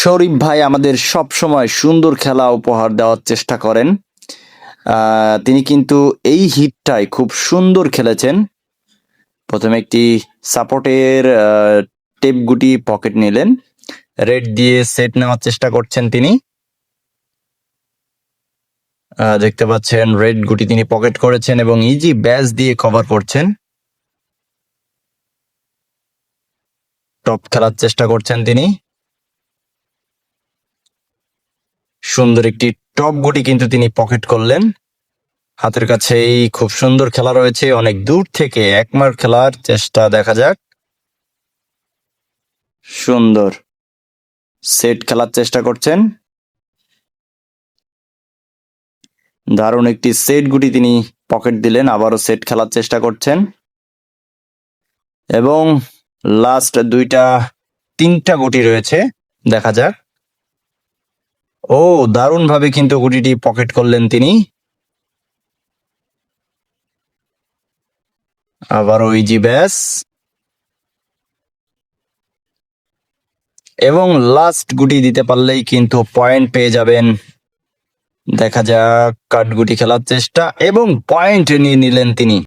শরীফ ভাই আমাদের সব সময় সুন্দর খেলা উপহার দেওয়ার চেষ্টা করেন। তিনি কিন্তু এই হিটটাই খুব সুন্দর খেলেছেন। প্রথমে একটি সাপোর্টের টেপ গুটি পকেট নিলেন। রেড দিয়ে সেট নেওয়ার চেষ্টা করছেন তিনি। দেখতে পাচ্ছেন, রেড গুটি তিনি পকেট করেছেন এবং ইজি ব্যাস দিয়ে কভার করছেন। টপ খেলার চেষ্টা করছেন তিনি। সুন্দর একটি টপ গুটি কিন্তু তিনি পকেট করলেন। হাতের কাছেই খুব সুন্দর খেলা রয়েছে, অনেক দূর থেকে একমার খেলার চেষ্টা দেখা যাক। সুন্দর সেট খেলার চেষ্টা করছেন। দারুণ একটি সেট গুটি তিনি পকেট দিলেন, আবারও সেট খেলার চেষ্টা করছেন। এবং লাস্ট দুইটা, তিনটা গুটি রয়েছে, দেখা যাক। ও দারুণ ভাবে কিন্তু গুটিটি পকেট করলেন তিনি। আবারও ইজি ব্যাস। এবং লাস্ট গুটি দিতে পারলেই কিন্তু পয়েন্ট পেয়ে যাবেন। দেখা যাক কাঠ গুটি খেলার চেষ্টা এবং পয়েন্ট নিয়ে নিলেন তিনি।